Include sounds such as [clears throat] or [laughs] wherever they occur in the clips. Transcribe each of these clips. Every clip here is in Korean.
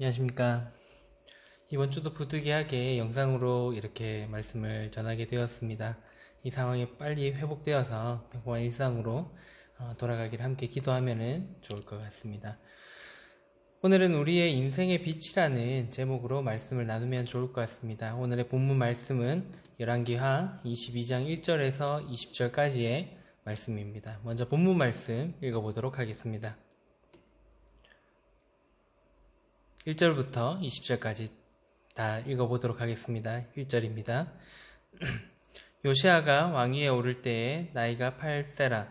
안녕하십니까. 이번 주도 부득이하게 영상으로 이렇게 말씀을 전하게 되었습니다. 이 상황이 빨리 회복되어서 평범한 일상으로 어, 돌아가기를 함께 기도하면 좋을 것 같습니다. 오늘은 우리의 인생의 빛이라는 제목으로 말씀을 나누면 좋을 것 같습니다. 오늘의 본문 말씀은 열왕기하 22장 1절에서 20절까지의 말씀입니다. 먼저 본문 말씀 읽어보도록 하겠습니다. 1절부터 20절까지 다 읽어보도록 하겠습니다. 1절입니다. [clears throat] 요시아가 왕위에 오를 때에 나이가 8세라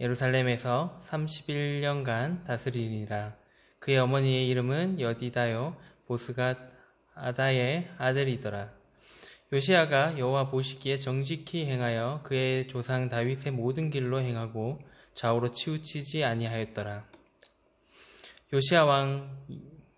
예루살렘에서 31년간 다스리니라. 그의 어머니의 이름은 여디다요 보스가 아다의 아들이더라. 요시아가 여호와 보시기에 정직히 행하여 그의 조상 다윗의 모든 길로 행하고 좌우로 치우치지 아니하였더라. 요시아 왕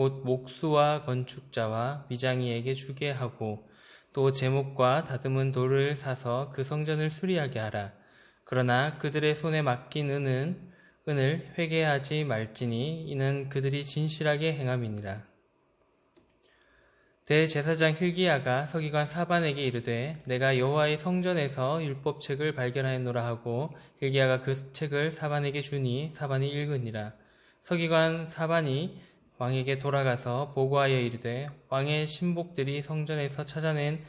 곧 목수와 건축자와 미장이에게 주게 하고 또 제목과 다듬은 돌을 사서 그 성전을 수리하게 하라. 그러나 그들의 손에 맡긴 은은 은을 회개하지 말지니 이는 그들이 진실하게 행함이니라. 대제사장 힐기야가 서기관 사반에게 이르되 내가 여호와의 성전에서 율법책을 발견하였노라 하고 힐기야가 그 책을 사반에게 주니 사반이 읽으니라. 서기관 사반이 왕에게 돌아가서 보고하여 이르되 왕의 신복들이 성전에서 찾아낸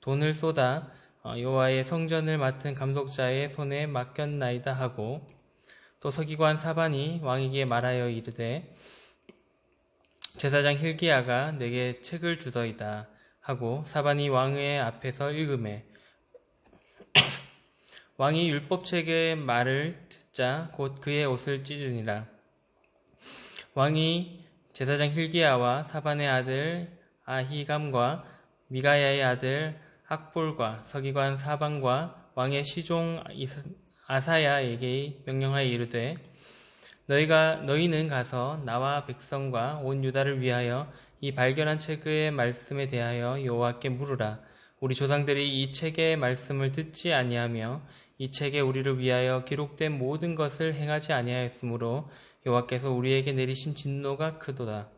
돈을 쏟아 어, 여호와의 성전을 맡은 감독자의 손에 맡겼나이다 하고 또 서기관 사반이 왕에게 말하여 이르되 제사장 힐기야가 내게 책을 주더이다 하고 사반이 왕의 앞에서 읽음에 왕이 율법책의 말을 듣자 곧 그의 옷을 찢으니라 왕이 제사장 힐기야와 사반의 아들 아히감과 미가야의 아들 학볼과 서기관 사반과 왕의 시종 아사야에게 명령하여 이르되 너희가 너희는 가서 나와 백성과 온 유다를 위하여 이 발견한 책의 말씀에 대하여 여호와께 물으라. 우리 조상들이 이 책의 말씀을 듣지 아니하며 이 책에 우리를 위하여 기록된 모든 것을 행하지 아니하였으므로 여호와께서 우리에게 내리신 진노가 크도다.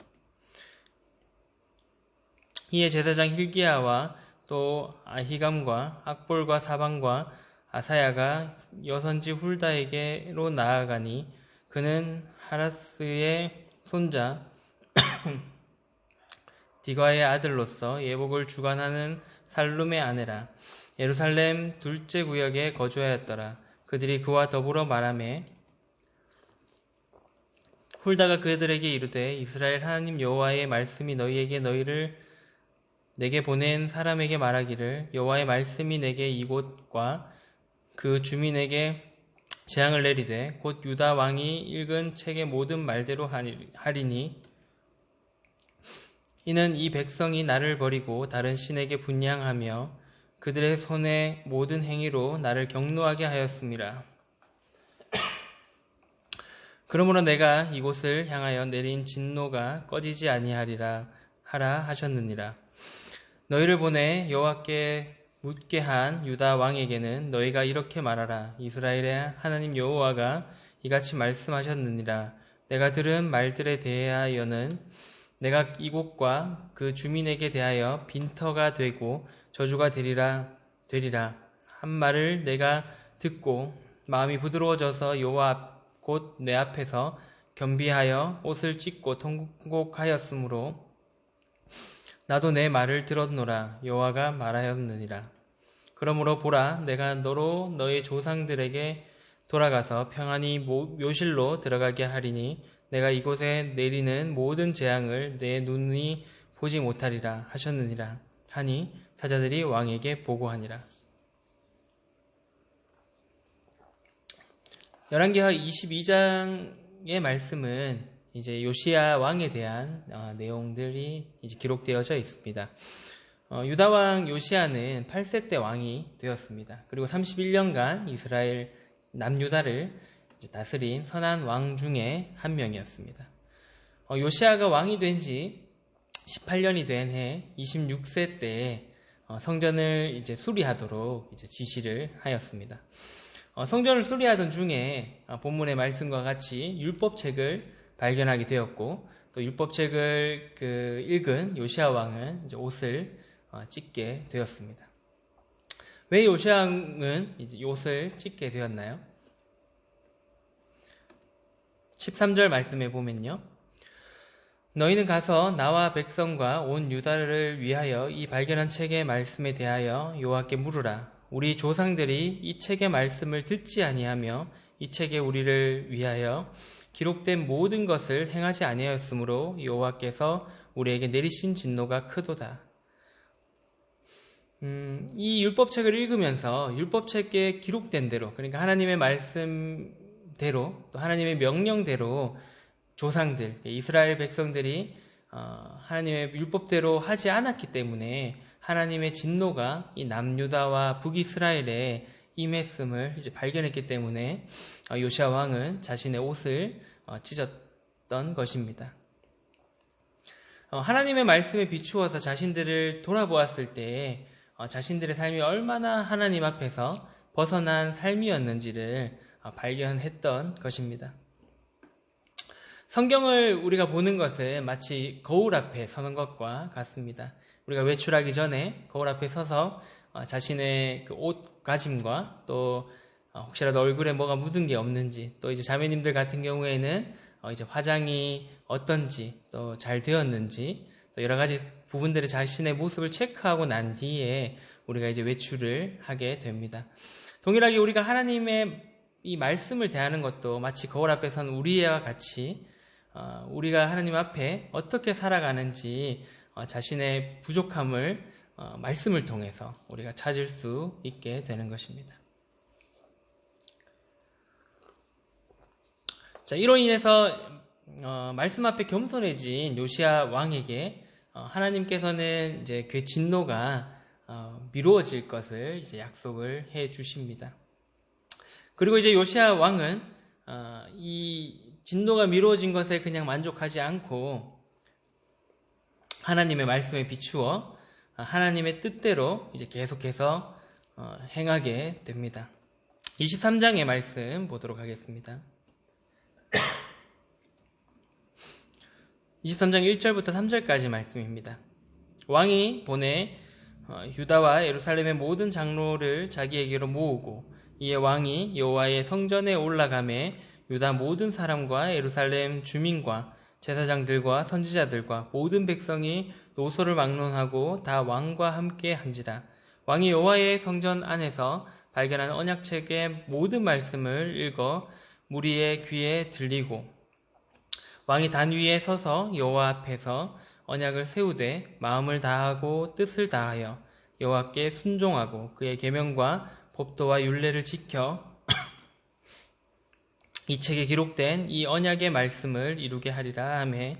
이에 제사장 힐기야와 또 아히감과 악볼과 사방과 아사야가 여선지 훌다에게로 나아가니 그는 하라스의 손자 [clears throat] 디과의 아들로서 예복을 주관하는 살룸의 아내라 예루살렘 둘째 구역에 거주하였더라. 그들이 그와 더불어 말하며 훌다가 그들에게 이르되 이스라엘 하나님 여호와의 말씀이 너희에게 너희를 내게 보낸 사람에게 말하기를 여호와의 말씀이 내게 이곳과 그 주민에게 재앙을 내리되 곧 유다 왕이 읽은 책의 모든 말대로 하리니 이는 이 백성이 나를 버리고 다른 신에게 분양하며 그들의 손의 모든 행위로 나를 경노하게 하였습니다. 그러므로 내가 이곳을 향하여 내린 진노가 꺼지지 아니하리라 하라 하셨느니라. 너희를 보내 여호와께 묻게 한 유다 왕에게는 너희가 이렇게 말하라. 이스라엘의 하나님 여호와가 이같이 말씀하셨느니라. 내가 들은 말들에 대하여는 내가 이곳과 그 주민에게 대하여 빈터가 되고 저주가 되리라 되리라 한 말을 내가 듣고 마음이 부드러워져서 여호와 곧 내 앞에서 겸비하여 옷을 찢고 통곡하였으므로 나도 내 말을 들었노라. 여호와가 말하였느니라. 그러므로 보라 내가 너로 너의 조상들에게 돌아가서 평안히 묘실로 들어가게 하리니 내가 이곳에 내리는 모든 재앙을 내 눈이 보지 못하리라 하셨느니라 하니 사자들이 왕에게 보고하니라 열왕기하 22장의 말씀은 이제 요시야 왕에 대한 어, 내용들이 이제 기록되어져 있습니다. 어, 유다 왕 요시야는 8세 때 왕이 되었습니다. 그리고 31년간 이스라엘 남유다를 다스린 선한 왕 중에 한 명이었습니다. 어, 요시야가 왕이 된 지 18년이 된 해 26세 때 어, 성전을 이제 수리하도록 이제 지시를 하였습니다. 어, 성전을 수리하던 중에 어, 본문의 말씀과 같이 율법책을 발견하게 되었고 또 율법책을 그 읽은 요시아 왕은 옷을 찢게 되었습니다. 왜 요시아 왕은 이제 옷을 찢게 되었나요? 13절 말씀에 보면요. 너희는 가서 나와 백성과 온 유다를 위하여 이 발견한 책의 말씀에 대하여 여호와께 물으라. 우리 조상들이 이 책의 말씀을 듣지 아니하며 이 책에 우리를 위하여 기록된 모든 것을 행하지 아니하였으므로 여호와께서 우리에게 내리신 진노가 크도다. 음, 이 율법책을 읽으면서 율법책에 기록된 대로 그러니까 하나님의 말씀대로 또 하나님의 명령대로 조상들 이스라엘 백성들이 어, 하나님의 율법대로 하지 않았기 때문에 하나님의 진노가 이 남유다와 북이스라엘에 임했음을 이제 발견했기 때문에 어, 요시아 왕은 자신의 옷을 어, 찢었던 것입니다. 어, 하나님의 말씀에 비추어서 자신들을 돌아보았을 때 자신들의 삶이 얼마나 하나님 앞에서 벗어난 삶이었는지를 발견했던 것입니다. 성경을 우리가 보는 것은 마치 거울 앞에 서는 것과 같습니다. 우리가 외출하기 전에 거울 앞에 서서 어, 자신의 그 옷가짐과 또 어, 혹시라도 얼굴에 뭐가 묻은 게 없는지 또 이제 자매님들 같은 경우에는 어, 이제 화장이 어떤지 또 잘 되었는지 또 여러 가지 부분들의 자신의 모습을 체크하고 난 뒤에 우리가 이제 외출을 하게 됩니다. 동일하게 우리가 하나님의 이 말씀을 대하는 것도 마치 거울 앞에 선 우리와 같이 우리가 하나님 앞에 어떻게 살아가는지 어, 자신의 부족함을 어, 말씀을 통해서 우리가 찾을 수 있게 되는 것입니다. 자, 이로 인해서 어, 말씀 앞에 겸손해진 요시아 왕에게 하나님께서는 이제 그 진노가 미루어질 것을 이제 약속을 해 주십니다. 그리고 이제 요시아 왕은 이 진노가 미루어진 것에 그냥 만족하지 않고 하나님의 말씀에 비추어 하나님의 뜻대로 이제 계속해서 어, 행하게 됩니다. 23장의 말씀 보도록 하겠습니다. 23장 1절부터 3절까지 말씀입니다. 왕이 보내 어, 유다와 예루살렘의 모든 장로를 자기에게로 모으고 이에 왕이 여호와의 성전에 올라가매 유다 모든 사람과 예루살렘 주민과 제사장들과 선지자들과 모든 백성이 노소를 막론하고 다 왕과 함께 한지라. 왕이 여호와의 성전 안에서 발견한 언약책의 모든 말씀을 읽어 무리의 귀에 들리고 왕이 단 위에 서서 여호와 앞에서 언약을 세우되 마음을 다하고 뜻을 다하여 여호와께 순종하고 그의 계명과 법도와 율례를 지켜 이 책에 기록된 이 언약의 말씀을 이루게 하리라 하매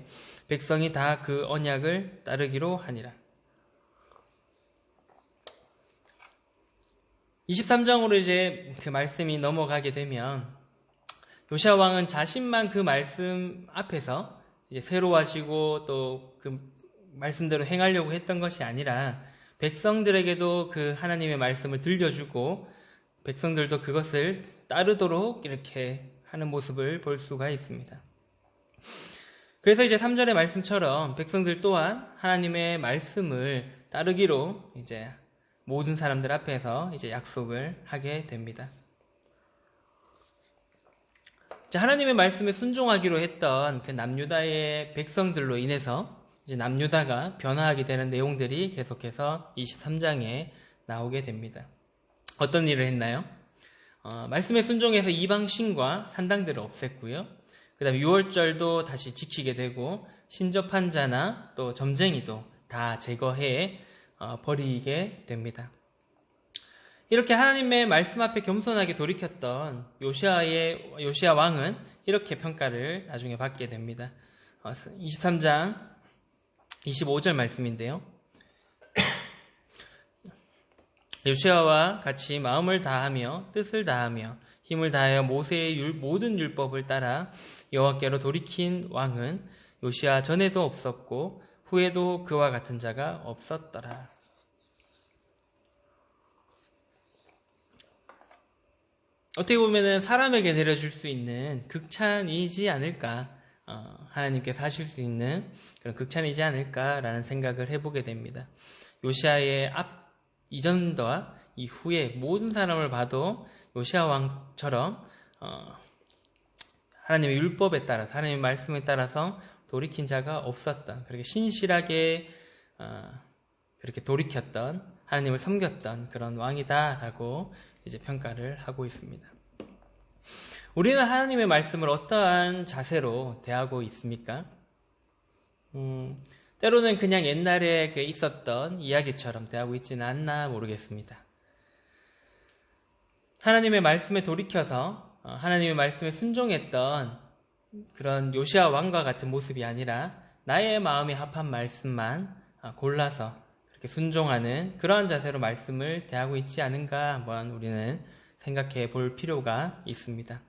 백성이 다 그 언약을 따르기로 하니라. 23장으로 이제 그 말씀이 넘어가게 되면 요시아 왕은 자신만 그 말씀 앞에서 이제 새로워지고 또 그 말씀대로 행하려고 했던 것이 아니라 백성들에게도 그 하나님의 말씀을 들려주고 백성들도 그것을 따르도록 이렇게 하는 모습을 볼 수가 있습니다. 그래서 이제 3절의 말씀처럼 백성들 또한 하나님의 말씀을 따르기로 이제 모든 사람들 앞에서 이제 약속을 하게 됩니다. 하나님의 말씀에 순종하기로 했던 그 남유다의 백성들로 인해서 이제 남유다가 변화하게 되는 내용들이 계속해서 23장에 나오게 됩니다. 어떤 일을 했나요? 어, 말씀에 순종해서 이방신과 산당들을 없앴고요. 그 다음에 6월절도 다시 지키게 되고 신접한 자나 또 점쟁이도 다 제거해 어, 버리게 됩니다. 이렇게 하나님의 말씀 앞에 겸손하게 돌이켰던 요시아의 요시아 왕은 이렇게 평가를 나중에 받게 됩니다. 23장 25절 말씀인데요. 요시아와 같이 마음을 다하며 뜻을 다하며 힘을 다하여 모세의 율, 모든 율법을 따라 여호와께로 돌이킨 왕은 요시아 전에도 없었고 후에도 그와 같은 자가 없었더라. 어떻게 보면은 사람에게 내려줄 수 있는 극찬이지 않을까, 어, 하나님께서 하실 수 있는 그런 극찬이지 않을까라는 생각을 해보게 됩니다. 요시아의 앞 이전과 이후에 모든 사람을 봐도 요시아 왕처럼 어, 하나님의 율법에 따라서 하나님의 말씀에 따라서 돌이킨 자가 없었던 그렇게 신실하게 어, 그렇게 돌이켰던 하나님을 섬겼던 그런 왕이다라고 이제 평가를 하고 있습니다. 우리는 하나님의 말씀을 어떠한 자세로 대하고 있습니까? 음, 때로는 그냥 옛날에 그 있었던 이야기처럼 대하고 있지는 않나 모르겠습니다. 하나님의 말씀에 돌이켜서 어, 하나님의 말씀에 순종했던 그런 요시아 왕과 같은 모습이 아니라 나의 마음에 합한 말씀만 어, 골라서 그렇게 순종하는 그러한 자세로 말씀을 대하고 있지 않은가 한번 우리는 생각해 볼 필요가 있습니다.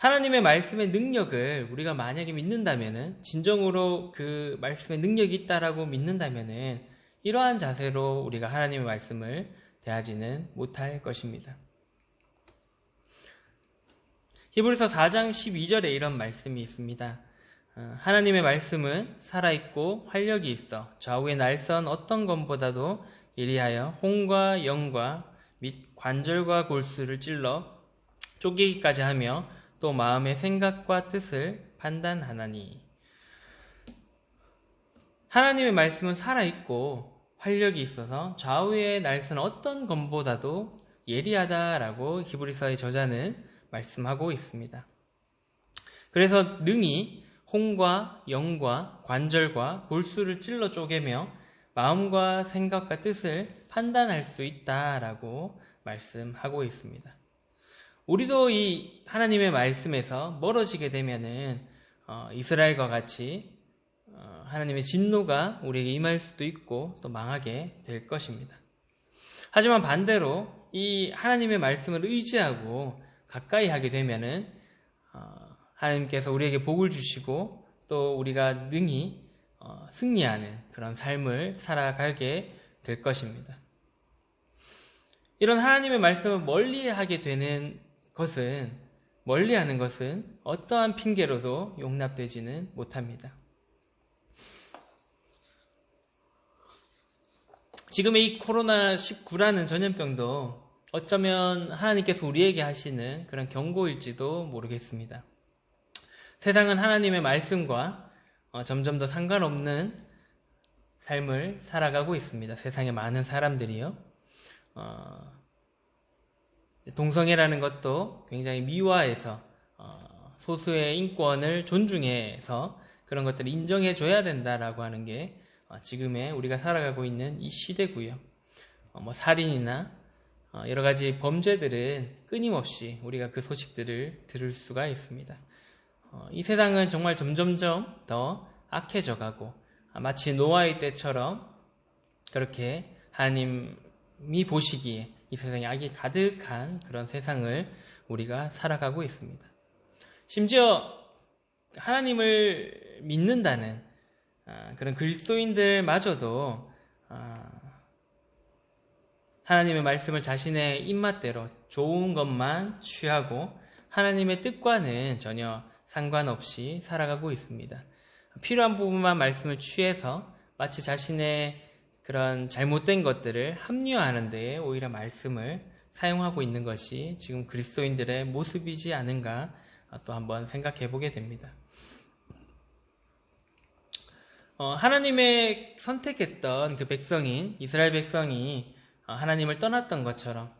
하나님의 말씀의 능력을 우리가 만약에 믿는다면은 진정으로 그 말씀의 능력이 있다라고 믿는다면은 이러한 자세로 우리가 하나님의 말씀을 대하지는 못할 것입니다. 히브리서 4장 12절에 이런 말씀이 있습니다. 어, 하나님의 말씀은 살아있고 활력이 있어 좌우의 날선 어떤 것보다도 예리하여 홍과 영과 및 관절과 골수를 찔러 쪼개기까지 하며 또 마음의 생각과 뜻을 판단하나니 하나님의 말씀은 살아있고 활력이 있어서 좌우의 날선 어떤 검보다도 예리하다라고 히브리서의 저자는 말씀하고 있습니다. 그래서 능히 홍과 영과 관절과 골수를 찔러 쪼개며 마음과 생각과 뜻을 판단할 수 있다라고 말씀하고 있습니다. 우리도 이 하나님의 말씀에서 멀어지게 되면은 어, 이스라엘과 같이 어, 하나님의 진노가 우리에게 임할 수도 있고 또 망하게 될 것입니다. 하지만 반대로 이 하나님의 말씀을 의지하고 가까이 하게 되면은 어, 하나님께서 우리에게 복을 주시고 또 우리가 능히 어, 승리하는 그런 삶을 살아가게 될 것입니다. 이런 하나님의 말씀을 멀리 하게 되는 것은 멀리 하는 것은 어떠한 핑계로도 용납되지는 못합니다. 지금의 이 코로나19라는 전염병도 어쩌면 하나님께서 우리에게 하시는 그런 경고일지도 모르겠습니다. 세상은 하나님의 말씀과 어, 점점 더 상관없는 삶을 살아가고 있습니다. 세상의 많은 사람들이요. 어, 동성애라는 것도 굉장히 미화해서 어, 소수의 인권을 존중해서 그런 것들을 인정해 줘야 된다라고 하는 게 지금의 우리가 살아가고 있는 이 시대고요. 뭐 살인이나 어, 여러 가지 범죄들은 끊임없이 우리가 그 소식들을 들을 수가 있습니다. 어, 이 세상은 정말 점점점 더 악해져 가고 아, 마치 노아의 때처럼 그렇게 하나님이 보시기에 이 세상에 악이 가득한 그런 세상을 우리가 살아가고 있습니다. 심지어 하나님을 믿는다는 아, 그런 그리스도인들마저도 아, 하나님의 말씀을 자신의 입맛대로 좋은 것만 취하고 하나님의 뜻과는 전혀 상관없이 살아가고 있습니다. 필요한 부분만 말씀을 취해서 마치 자신의 그런 잘못된 것들을 합리화하는 데에 오히려 말씀을 사용하고 있는 것이 지금 그리스도인들의 모습이지 않은가 또 한번 생각해 보게 됩니다. 어, 하나님의 선택했던 그 백성인 이스라엘 백성이 어, 하나님을 떠났던 것처럼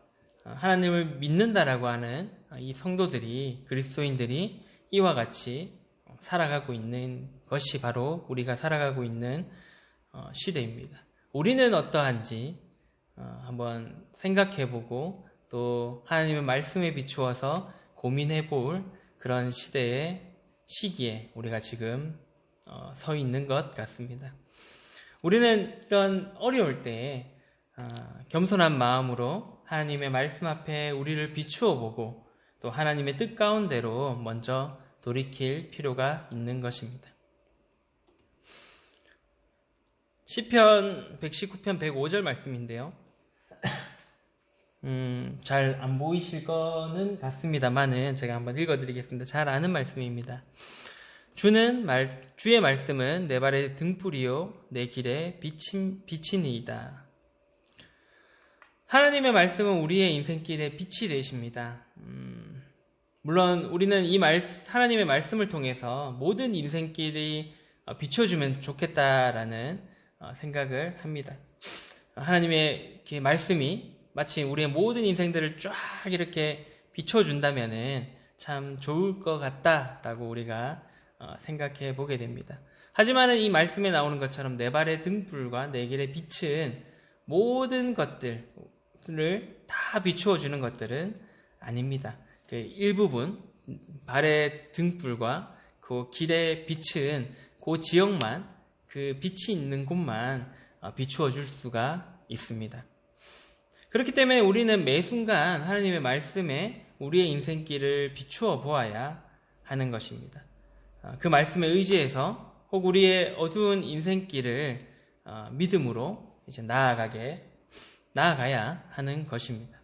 어, 하나님을 믿는다라고 하는 어, 이 성도들이 그리스도인들이 이와 같이 살아가고 있는 것이 바로 우리가 살아가고 있는 시대입니다. 우리는 어떠한지 한번 생각해보고 또 하나님의 말씀에 비추어서 고민해볼 그런 시대의 시기에 우리가 지금 어, 서 있는 것 같습니다. 우리는 이런 어려울 때 어, 겸손한 마음으로 하나님의 말씀 앞에 우리를 비추어 보고 또 하나님의 뜻 가운데로 먼저 돌이킬 필요가 있는 것입니다. 시편 119편 105절 말씀인데요. 음, 잘 안 보이실 거는 같습니다만은 제가 한번 읽어드리겠습니다. 잘 아는 말씀입니다. 주는 말, 주의 말씀은 내 발의 등불이요 내 길에 비친 빛이니이다. 하나님의 말씀은 우리의 인생길에 빛이 되십니다. 음, 물론 우리는 이 말, 하나님의 말씀을 통해서 모든 인생길이 비춰주면 좋겠다라는 어, 생각을 합니다. 하나님의 말씀이 마치 우리의 모든 인생들을 쫙 이렇게 비춰준다면은 참 좋을 것 같다라고 우리가 어, 생각해 보게 됩니다. 하지만은 이 말씀에 나오는 것처럼 내 발의 등불과 내 길의 빛은 모든 것들을 다 비추어 주는 것들은 아닙니다. 그 일부분 발의 등불과 그 길의 빛은 그 지역만 그 빛이 있는 곳만 어, 비추어 줄 수가 있습니다. 그렇기 때문에 우리는 매 순간 하나님의 말씀에 우리의 인생길을 비추어 보아야 하는 것입니다. 어, 그 말씀에 의지해서 혹 우리의 어두운 인생길을 어, 믿음으로 이제 나아가게 나아가야 하는 것입니다.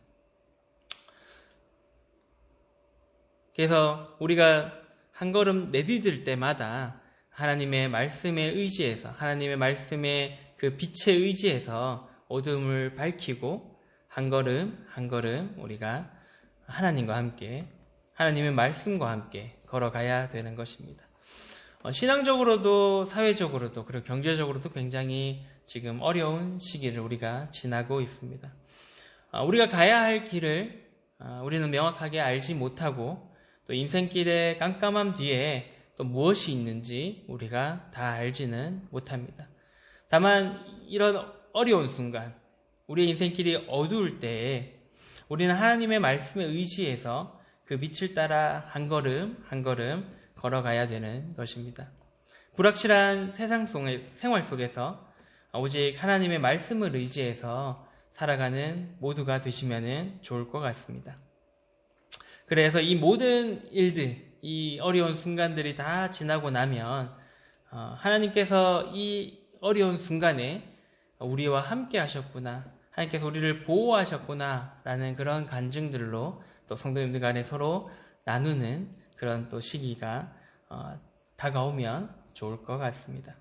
그래서 우리가 한 걸음 내디딜 때마다 하나님의 말씀에 의지해서 하나님의 말씀의 그 빛에 의지해서 어둠을 밝히고 한 걸음 한 걸음 우리가 하나님과 함께 하나님의 말씀과 함께 걸어가야 되는 것입니다. 어, 신앙적으로도 사회적으로도 그리고 경제적으로도 굉장히 지금 어려운 시기를 우리가 지나고 있습니다. 어, 우리가 가야 할 길을 어, 우리는 명확하게 알지 못하고 또 인생길의 깜깜함 뒤에 또 무엇이 있는지 우리가 다 알지는 못합니다. 다만 이런 어려운 순간 우리의 인생길이 어두울 때에 우리는 하나님의 말씀에 의지해서 그 빛을 따라 한 걸음 한 걸음 걸어가야 되는 것입니다. 불확실한 세상 속의 생활 속에서 오직 하나님의 말씀을 의지해서 살아가는 모두가 되시면 좋을 것 같습니다. 그래서 이 모든 일들, 이 어려운 순간들이 다 지나고 나면 어, 하나님께서 이 어려운 순간에 우리와 함께 하셨구나. 하나님께서 우리를 보호하셨구나 라는 그런 간증들로 또 성도님들 간에 서로 나누는 그런 또 시기가 어, 다가오면 좋을 것 같습니다.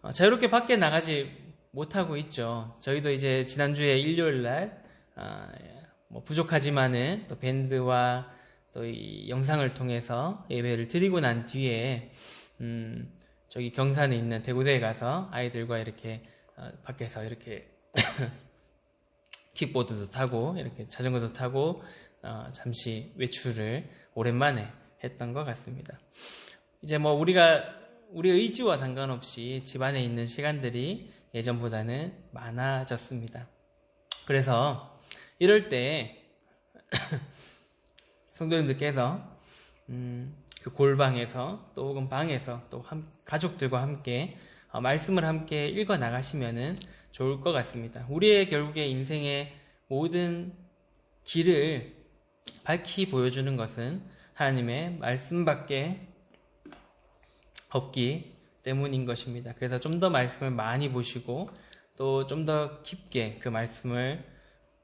어, 자유롭게 밖에 나가지 못하고 있죠. 저희도 이제 지난주에 일요일 날, 어, 뭐 부족하지만은 또 밴드와 또 이 영상을 통해서 예배를 드리고 난 뒤에, 음, 저기 경산에 있는 대구대에 가서 아이들과 이렇게 어, 밖에서 이렇게 [laughs] 킥보드도 타고 이렇게 자전거도 타고 어, 잠시 외출을 오랜만에 했던 것 같습니다. 이제 뭐 우리가 우리 의지와 상관없이 집안에 있는 시간들이 예전보다는 많아졌습니다. 그래서 이럴 때 성도님들께서 음, 그 골방에서 또 혹은 방에서 또 함, 가족들과 함께 어, 말씀을 함께 읽어 나가시면은 좋을 것 같습니다. 우리의 결국에 인생의 모든 길을 밝히 보여주는 것은 하나님의 말씀밖에 없기 때문인 것입니다. 그래서 좀 더 말씀을 많이 보시고 또 좀 더 깊게 그 말씀을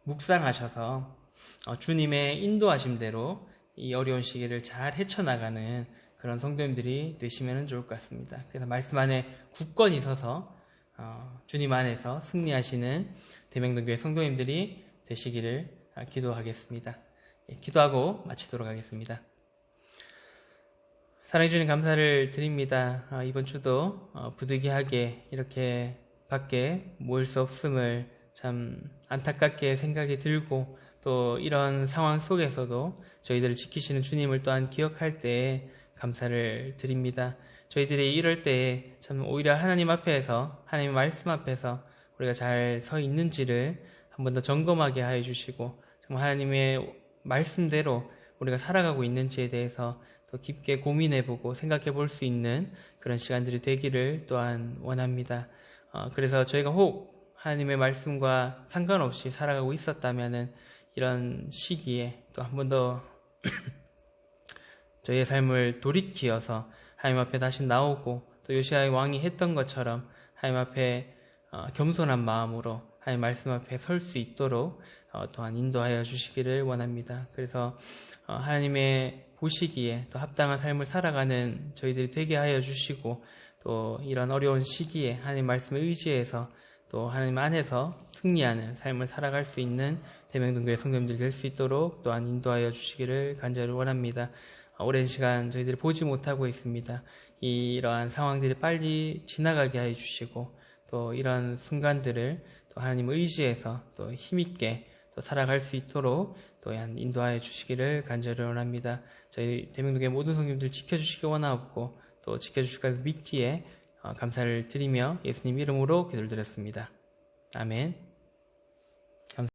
묵상하셔서 어, 주님의 인도하심대로 이 어려운 시기를 잘 헤쳐나가는 그런 성도님들이 되시면 좋을 것 같습니다. 그래서 말씀 안에 굳건히 서서 어, 주님 안에서 승리하시는 대명동교회 성도님들이 되시기를 아, 기도하겠습니다. 예, 기도하고 마치도록 하겠습니다. 사랑해 주님 감사를 드립니다. 아, 이번 주도 어, 부득이하게 이렇게 밖에 모일 수 없음을 참 안타깝게 생각이 들고 또 이런 상황 속에서도 저희들을 지키시는 주님을 또한 기억할 때 감사를 드립니다. 저희들이 이럴 때참 오히려 하나님 앞에서 하나님 말씀 앞에서 우리가 잘 서 있는지를 한 번 더 점검하게 하여 주시고 정말 하나님의 말씀대로 우리가 살아가고 있는지에 대해서 또 깊게 고민해보고 생각해 볼 수 있는 그런 시간들이 되기를 또한 원합니다. 어, 그래서 저희가 혹 하나님의 말씀과 상관없이 살아가고 있었다면은 이런 시기에 또 한 번 더 [clears throat] 저희의 삶을 돌이키어서 하나님 앞에 다시 나오고 또 요시아의 왕이 했던 것처럼 하나님 앞에 어, 겸손한 마음으로 하나님 말씀 앞에 설 수 있도록 어, 또한 인도하여 주시기를 원합니다. 그래서 어, 하나님의 보시기에 또 합당한 삶을 살아가는 저희들이 되게 하여 주시고 또 이런 어려운 시기에 하나님 말씀에 의지해서 또 하나님 안에서 승리하는 삶을 살아갈 수 있는 대명동교회 성도님들 될 수 있도록 또한 인도하여 주시기를 간절히 원합니다. 어, 오랜 시간 저희들이 보지 못하고 있습니다. 이러한 상황들이 빨리 지나가게 해 주시고 또 이런 순간들을 또 하나님 의지해서 또 힘있게 또 살아갈 수 있도록 또 인도하여 주시기를 간절히 원합니다. 저희 대명동의 모든 성님들 지켜주시기 원하옵고 또 지켜주실 것을 믿기에 어, 감사를 드리며 예수님 이름으로 기도를 드렸습니다. 아멘.